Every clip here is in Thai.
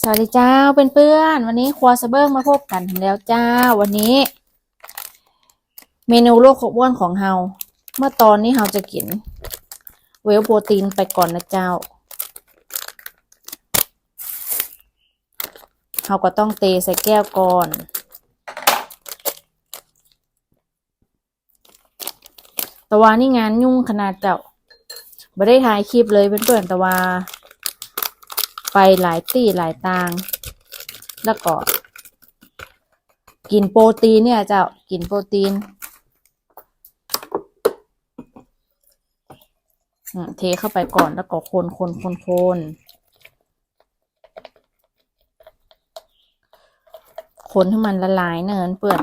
สวัสดีเจ้าเพื่อนๆวันนี้ครัวสะเบิ้งมาพบกันแล้วเจ้าวันนี้ เมนูโลกขบวนของเฮาเมื่อตอนนี้เฮาจะกิน เวลโปรตีนไปก่อนนะเจ้าเฮาก็ต้องเทใส่แก้วก่อนแต่ว่านี่งานยุ่งขนาดเจ้าไม่ได้ถ่ายคลิปเลยเพื่อนๆแต่ว่า ไปหลายที่หลายตาง แล้วก็ กินโปรตีนเนี่ยเจ้ากินโปรตีนเทเข้าไปก่อนแล้วก็คนคนคนคนคนให้มันละลายเนินเปื่อน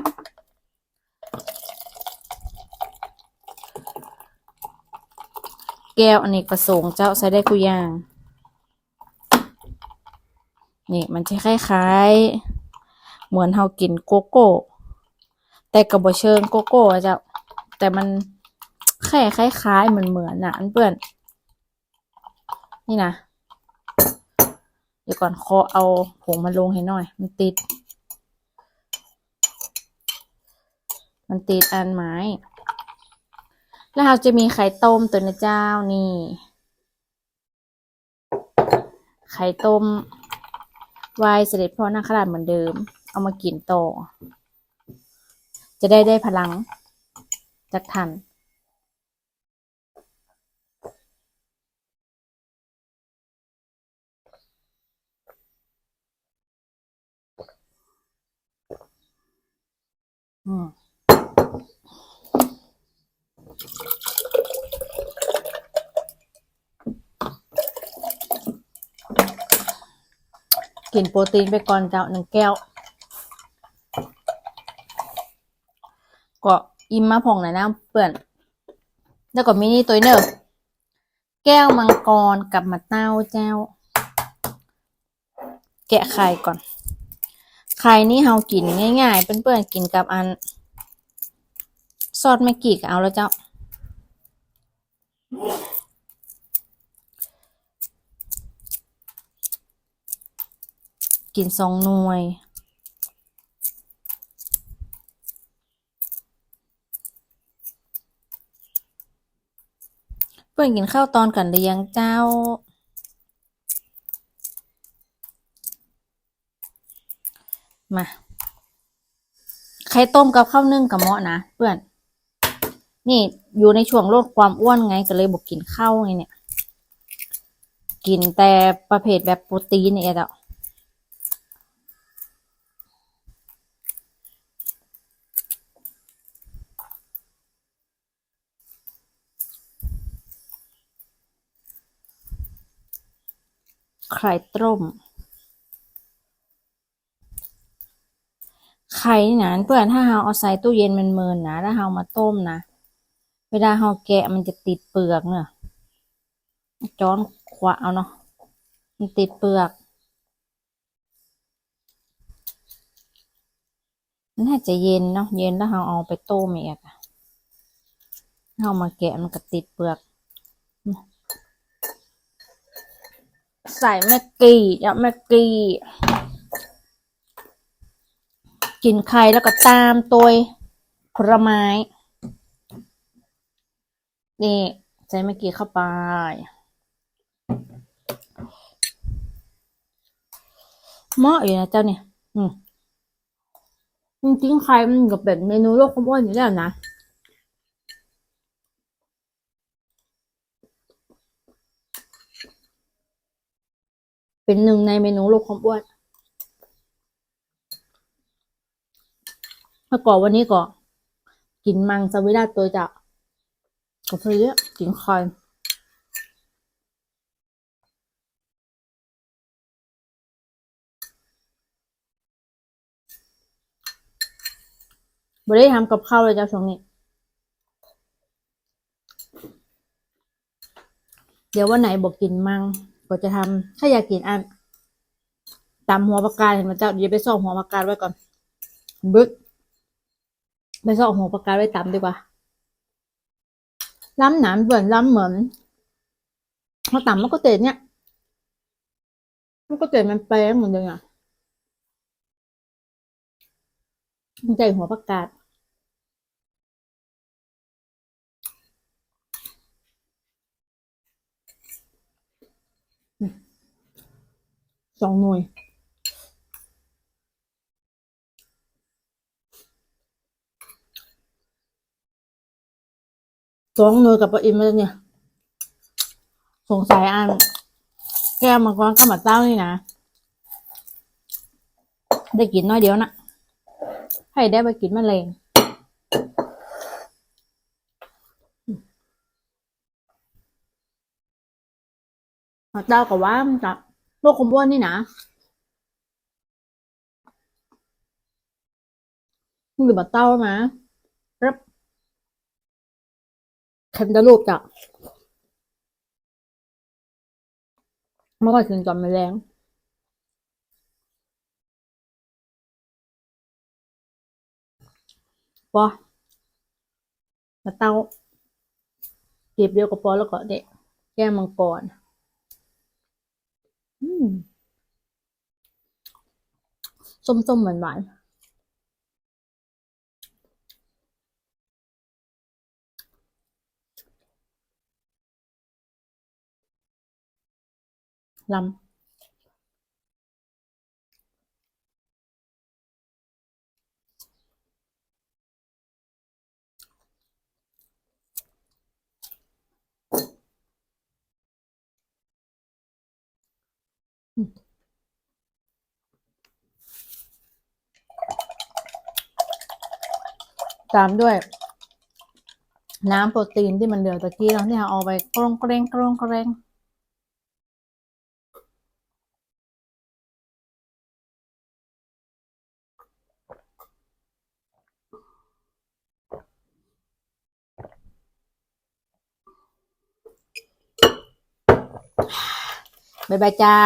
แก้วอเนกประสงค์เจ้าใช้ได้กุยาง นี่มันจะคล้ายๆ เหมือนเรากินโกโก้ แต่กับบเชิงโกโก้อะเจ้าแต่มันแค่คล้ายๆเหมือนเหมือนๆน่ะอันเปื่อน นี่นะเดี๋ยวก่อนขอเอาผงมาลงให้หน่อย มันติด มันติดอันไม้ แล้วเราจะมีไข่ต้มตัวนะเจ้านี่ ไข่ต้ม วายเสด็จพ่อนาคราชเหมือนเดิม เอามากินต่อ จะได้ได้พลังจากทันอืม กินโปรตีนไปก่อนเจ้าหนึ่งแก้ว ก็อิ่มมาพองหนะน้ำเปื่อน แล้วก็มินิตัวเนอร์แก้วมังกรกับมะเต้าเจ้า แกะไข่ก่อน ไข่นี่เฮากินง่ายๆเปื่อนๆกินกับอัน ซอสแม่กีกเอาแล้วเจ้า กินสองหน่วย เพื่อนกินข้าวตอนกันหรือยังเจ้ามาไข่ต้มกับข้าวนึ่งกับเมาะนะเพื่อน นี่อยู่ในช่วงลดความอ้วนไงก็เลยบอกกินข้าวไงเนี่ย กินแต่ประเภทแบบโปรตีนเนี่ยเจ้า ไข่ต้ม ไข่นี่นะเพื่อนถ้าเราเอาใส่ตู้เย็นมันเมินนะถ้าเรามาต้มนะ เวลาเราแกะมันจะติดเปลือกเนอะจ้อนขวาเอาเนาะ มันติดเปลือกนน่าจะเย็นเนาะ เย็นแล้วเราเอาไปต้มอีกอะเรามาแกะมันก็ติดเปลือก ใส่แม็กกี้ยับแม็กกี้กินไข่แล้วก็ตามตัวผลไม้ นี่ใส่แม็กกี้เข้าไปเหมาะอยู่นะเจ้าเนี่ย อืมจริงๆไข่มันก็เป็นเมนูโลกความอ้วนอยู่แล้วนะ เป็นหนึ่งในเมนูโลกความอ้วนเมื่อก่อนวันนี้ก็กินมังสวิรัตตัวจะก็เพื่อกินคอยไม่ได้ทำกับข้าวเลยจ้าช่วงนี้ เดี๋ยววันไหนบอกกินมัง ก็จะทำถ้าอยากกินอันตำหัวปลากาเห็นไหมเจ้าเดี๋ยวไปซ่อมหัวปลากาไว้ก่อนบึกไปซ่อมหัวปลากาไว้ตำดีกว่าล้ำหนามเหมือนล้ำเหมือนเขาตำมันก็เตะเนี่ยมันก็เกิดมันแป้งเหมือนเดิมอะใจหัวประกาศ สองหน่วย สองหน่วยกับปลาอิมแล้วเนี่ย สงสัยอัน แก้วมังกรก็มาเต้านี่นะ ได้กินน้อยเดียวนะให้ได้ไปกินแมลงมาเต้ากับว่ามันจะ โรคคมบ้วนนี่นะมันอยู่บัดเต้ามารับคันตะลูปจ้ะไม่ค่อยถึงจอมแมลงปอมาเต้าเก็บเดียวกับปอแล้วก็เด็กแก้มังกร ส้มๆหวานๆลำ ตามด้วย น้ำโปรตีนที่มันเหลือตะกี้เราที่เราเอาไปกรงแกรงกรงแกรงบายบายเจ้า